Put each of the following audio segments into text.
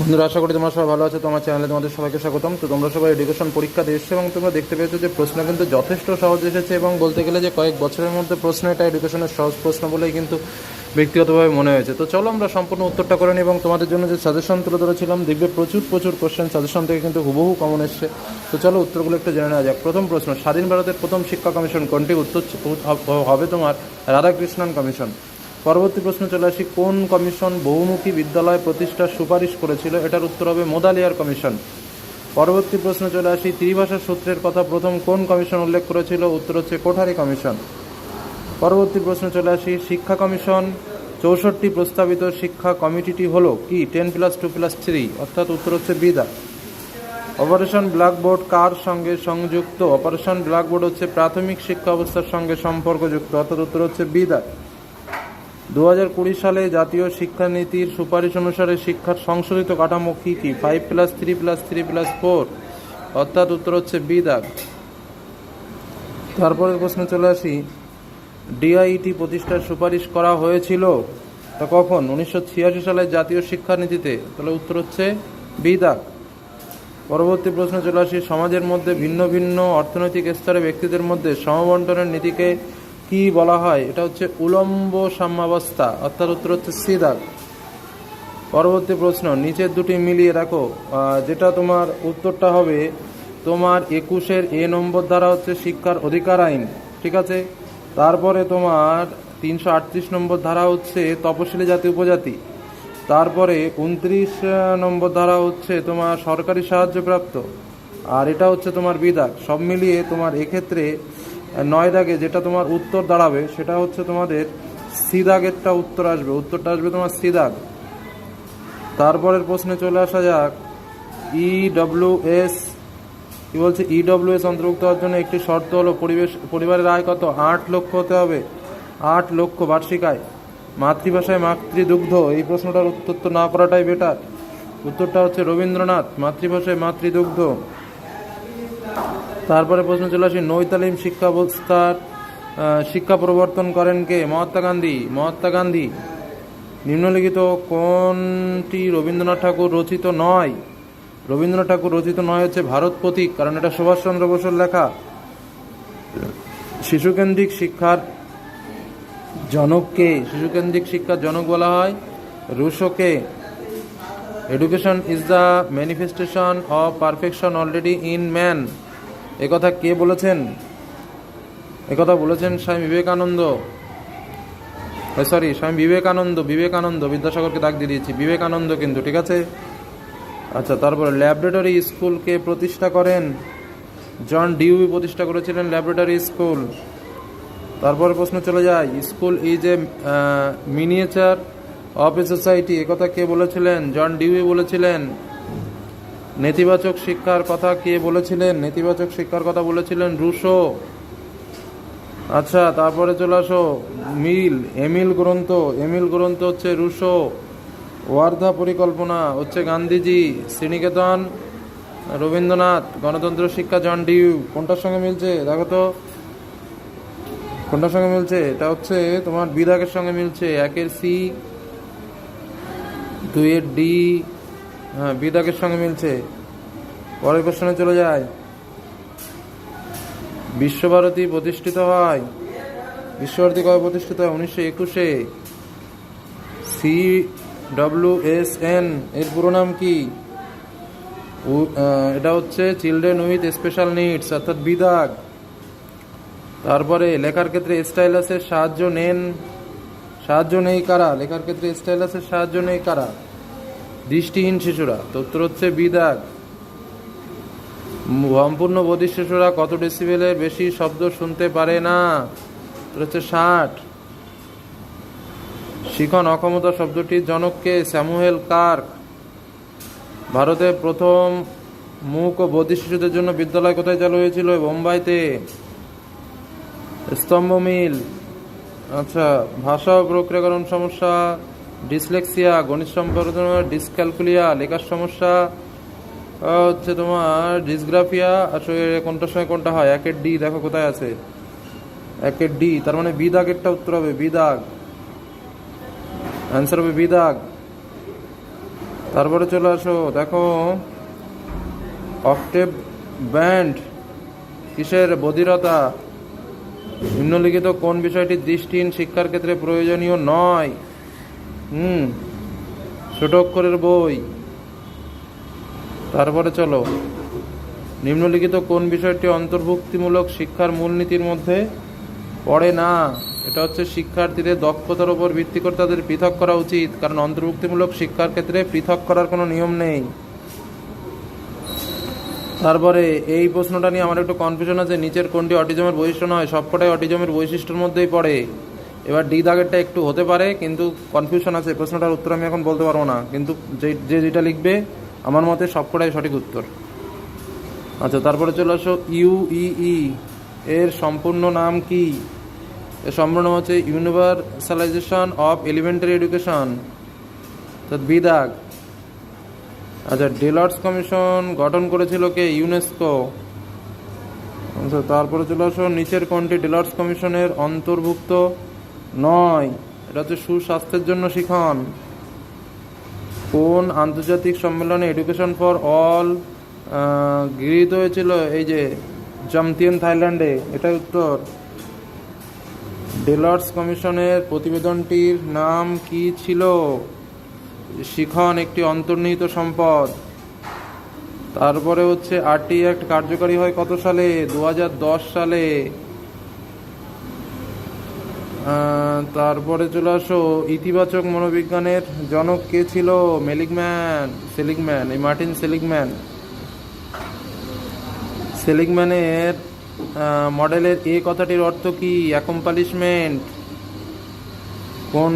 বন্ধুরা, আশা করি তোমরা সবাই ভালো আছো। তোমার চ্যানেলে তোমাদের সবাইকে স্বাগতম। তো তোমরা সবাই এডুকেশন পরীক্ষা দিয়েছ এবং তোমরা দেখতে পেয়েছ যে প্রশ্ন কিন্তু যথেষ্ট সহজ এসেছে এবং বলতে গেলে যে কয়েক বছরের মধ্যে প্রশ্ন এটা এডুকেশনের সহজ প্রশ্ন বলেই কিন্তু ব্যক্তিগতভাবে মনে হয়েছে। তো চলো আমরা সম্পূর্ণ উত্তরটা করে নিই এবং তোমাদের জন্য যে সাজেশন তুলে ধরেছিলাম, দেখবে প্রচুর প্রচুর কোশ্চেন সাজেশন থেকে কিন্তু হুবহু কমন এসছে। তো চলো উত্তরগুলো একটু জেনে নেওয়া যাক। প্রথম প্রশ্ন, স্বাধীন ভারতের প্রথম শিক্ষা কমিশন কোনটি? উত্তর হবে তোমার রাধাকৃষ্ণন কমিশন। পরবর্তী প্রশ্ন চলে আসি, কোন কমিশন বহুমুখী বিদ্যালয় প্রতিষ্ঠার সুপারিশ করেছিল? এটার উত্তর হবে মোদালিয়ার কমিশন। পরবর্তী প্রশ্ন চলে আসি, ত্রিভাষা সূত্রের কথা প্রথম কোন কমিশন উল্লেখ করেছিল? উত্তর হচ্ছে কোঠারি কমিশন। পরবর্তী প্রশ্ন চলে আসি, শিক্ষা কমিশন চৌষট্টি প্রস্তাবিত শিক্ষা কমিটিটি হলো কি? Ten plus, two plus, three. অর্থাৎ উত্তর হচ্ছে বিদা। অপারেশন ব্ল্যাকবোর্ড কার সঙ্গে সংযুক্ত? অপারেশন ব্ল্যাকবোর্ড হচ্ছে প্রাথমিক শিক্ষা অবস্থার সঙ্গে সম্পর্কযুক্ত। অর্থাৎ উত্তর হচ্ছে বিদা। দু হাজার কুড়ি সালে জাতীয় শিক্ষানীতির সুপারিশ অনুসারে শিক্ষার সংশোধিত কাঠামো কী কী? Five plus three plus three plus four অর্থাৎ উত্তর হচ্ছে বি তারপরে প্রশ্ন চলে আসি। ডিআইটি প্রতিষ্ঠার সুপারিশ করা হয়েছিল? তা কখন? উনিশশো ছিয়াশি সালে জাতীয় শিক্ষানীতিতে। তাহলে উত্তর হচ্ছে বি দাগ। পরবর্তী প্রশ্ন চলে আসি। সমাজের মধ্যে ভিন্ন ভিন্ন অর্থনৈতিক স্তরে ব্যক্তিদের মধ্যে সমবন্টনের নীতিকে কি বলা হয়? এটা হচ্ছে উলম্ব সাম্যাবস্থা, অর্থাৎ উত্তর হচ্ছে সিদাগ পরবর্তী প্রশ্ন নিচের দুটি মিলিয়ে রাখো। যেটা তোমার উত্তরটা হবে, তোমার একুশের এ নম্বর দ্বারা হচ্ছে শিক্ষার অধিকার আইন, ঠিক আছে? তারপরে তোমার তিনশো আটত্রিশ নম্বর ধারা হচ্ছে তপশিলি জাতি, উপজাতি। তারপরে উনত্রিশ নম্বর ধারা হচ্ছে তোমার সরকারি সাহায্যপ্রাপ্ত। আর এটা হচ্ছে তোমার বিদাগ সব মিলিয়ে তোমার এক্ষেত্রে নয় দাগে যেটা তোমার উত্তর দাঁড়াবে, সেটা হচ্ছে তোমাদের সিদাগেরটা উত্তর আসবে। উত্তরটা আসবে তোমার সিদাগ তারপরের প্রশ্নে চলে আসা যাক। ই ডব্লিউ এস কি বলছে? ই ডব্লিউ এস অন্তর্ভুক্ত হওয়ার জন্য একটি শর্ত হলো, পরিবেশ, পরিবারের আয় কত? আট লক্ষ হতে হবে। আট লক্ষ বার্ষিক আয়। মাতৃভাষায় মাতৃদুগ্ধ। এই প্রশ্নটার উত্তর তো না করাটাই বেটার উত্তরটা হচ্ছে রবীন্দ্রনাথ। মাতৃভাষায় মাতৃদুগ্ধ। তারপরে প্রশ্ন চলে আসি, নৈতালিম শিক্ষা ব্যবস্থার শিক্ষা প্রবর্তন করেন কে? মহাত্মা গান্ধী। মহাত্মা গান্ধী, নিম্নলিখিত কোনটি রবীন্দ্রনাথ ঠাকুর রচিত নয়? রবীন্দ্রনাথ ঠাকুর রচিত নয় হচ্ছে ভারত প্রতীক, কারণ এটা সুভাষচন্দ্র বসুর লেখা। শিশুকেন্দ্রিক শিক্ষার জনককে শিশুকেন্দ্রিক শিক্ষার জনক বলা হয় রুশোকে education is the manifestation of perfection already in man একথা কে বলেছেন? একথা বলেছেন স্বামী বিবেকানন্দ। সরি স্বামী বিবেকানন্দ বিবেকানন্দ, বিদ্যাসাগরকে দাগ দিয়ে দিয়েছি। বিবেকানন্দ কিন্তু, ঠিক আছে? আচ্ছা তারপরে, ল্যাবরেটরি স্কুলকে প্রতিষ্ঠা করেন? জন ডিউবি প্রতিষ্ঠা করেছিলেন ল্যাবরেটরি স্কুল। তারপরে প্রশ্ন চলে যায়, school is a miniature of a society একথা কে বলেছিলেন? জন ডিউই বলেছিলেন। নেতিবাচক শিক্ষার কথা কে বলেছিলেন? নেতিবাচক শিক্ষার কথা বলেছিলেন রুশো। আচ্ছা তারপরে চলে আসো। মিল, এমিল গ্রন্থ। এমিল গ্রন্থ হচ্ছে রুশো। ওয়ার্ধা পরিকল্পনা হচ্ছে গান্ধীজি, শ্রীনিকেতন, রবীন্দ্রনাথ, গণতন্ত্র শিক্ষা, জন ডিউ। কোনটার সঙ্গে মিলছে? দেখো তো। কোনটার সঙ্গে মিলছে? এটা হচ্ছে তোমার বিধাকের সঙ্গে মিলছে। একের সি, দুইয়ের ডি হ্যাঁ বিধাকের সঙ্গে মিলছে। পরের কোশ্চেনে চলে যায়। বিশ্বভারতী প্রতিষ্ঠিত হয়। বিশ্বভারতী কবে প্রতিষ্ঠিত হয়? উনিশশো একুশে। সি ডব্লিউ এস এন এর পুরো নাম কি? এটা হচ্ছে চিলড্রেন উইথ স্পেশাল নিডস অর্থাৎ বিদাগ তারপরে লেখার ক্ষেত্রে স্টাইলাসের সাহায্য নেন। সাহায্য নেই কারা? লেখার ক্ষেত্রে স্টাইলাসের সাহায্য নেই কারা? দৃষ্টিহীন শিশুরা তো হচ্ছে বিদাগ। সম্পূর্ণ বধির শিশুরা কত ডেসিবেলের বেশি শব্দ শুনতে পারে না? হচ্ছে ষাট। শিখন অক্ষমতা শব্দটির জনককে স্যামুয়েল কার্ক। ভারতের প্রথম মুখ ও বধির শিশুদের জন্য বিদ্যালয় কোথায় চালু হয়েছিল? বোম্বাইতে। স্তম্ভ মিল আচ্ছা ভাষা ও প্রক্রিয়াকরণ সমস্যা ডিসলেক্সিয়া, গণিত সম্পাদন, ডিসক্যালকুলিয়া, লেখার সমস্যা হচ্ছে তোমার ডিসগ্রাফিয়া, আসলে কোনটার সময় কোনটা হয়? একের ডি, দেখো কোথায় আছে। একের ডি, তার মানে বি দাগেরটা উত্তর হবে বি দাগ অ্যান্সার হবে বি দাগ তারপরে চলে আসো, দেখো, অক্টেভ ব্যান্ড কিসের বধিরতা? নিম্নলিখিত কোন বিষয়টি দৃষ্টিহীন শিক্ষার ক্ষেত্রে প্রয়োজনীয় নয়? হুম, ছোট অক্ষরের বই। তারপরে চলো। নিম্নলিখিত কোন বিষয়টি অন্তর্ভুক্তিমূলক শিক্ষার মূলনীতির মধ্যে পড়ে? না, এটা হচ্ছে শিক্ষার্থীদের দক্ষতার উপর ভিত্তি করে তাদের পৃথক করা উচিত, কারণ অন্তর্ভুক্তিমূলক শিক্ষার ক্ষেত্রে পৃথক করার কোনো নিয়ম নেই। তারপরে, এই প্রশ্নটা নিয়ে আমার একটু কনফিউশন আছে, নিচের কোনটি অটিজমের বৈশিষ্ট্য নয়? সবকটাই অটিজমের বৈশিষ্ট্যের মধ্যেই পড়ে। এবার ডি দাগেরটা একটু হতে পারে, কিন্তু কনফিউশন আছে প্রশ্নটার উত্তর আমি এখন বলতে পারব না, কিন্তু যে যে যেটা লিখবে, আমার মতে সবকটাই সঠিক উত্তর। আচ্ছা তারপরে চলে আসো ইউইই এর সম্পূর্ণ নাম কি? এর সম্পূর্ণ হচ্ছে ইউনিভার্সালাইজেশন অফ এলিমেন্টারি এডুকেশন বিদাগ আচ্ছা ডেলার্স কমিশন গঠন করেছিল কে? ইউনেস্কো আচ্ছা তারপরে চলে আসো, নিচের কোনটি ডেলার্স কমিশনের অন্তর্ভুক্ত? নয়। এটা হচ্ছে সুস্বাস্থ্যের জন্য শিখন। কোন আন্তর্জাতিক সম্মেলনে এডুকেশন ফর অল গৃহীত হয়েছিল? এই যে, জামতিয়ান থাইল্যান্ডে, এটাই উত্তর। ডেলার্স কমিশনের প্রতিবেদনটির নাম কি ছিল? শিখন একটি অন্তর্নিহিত সম্পদ। তারপরে হচ্ছে, আরটি অ্যাক্ট কার্যকারী হয় কত সালে? দু হাজার দশ সালে। তারপরে চলে আসো, ইতিবাচক মনোবিজ্ঞানের জনক কে ছিল? মেলিগম্যান সেলিগম্যান এই মার্টিন সেলিগম্যান সেলিগম্যানের মডেলের এ কথাটির অর্থ কি? অ্যাকম্পালিশমেন্ট। কোন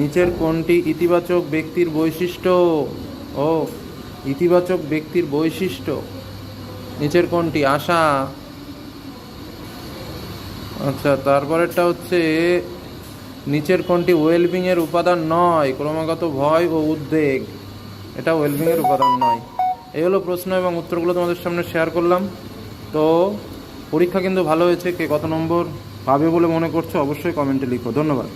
নিচের কোনটি ইতিবাচক ব্যক্তির বৈশিষ্ট্য? ও, ইতিবাচক ব্যক্তির বৈশিষ্ট্য। নিচের কোনটি? আশা। আচ্ছা তারপরেরটা হচ্ছে নিচের কোনটি? ওয়েলবিং এর উপাদান নয়, ক্রমাগত ভয় ও উদ্বেগ। এটা ওয়েলবিং এর উপাদান নয়। এই হলো প্রশ্ন এবং উত্তরগুলো তোমাদের সামনে শেয়ার করলাম। তো, পরীক্ষা কিন্তু ভালো হয়েছে। কে কত নম্বর? পাবে বলে মনে করছ? অবশ্যই কমেন্টে লিখো। ধন্যবাদ।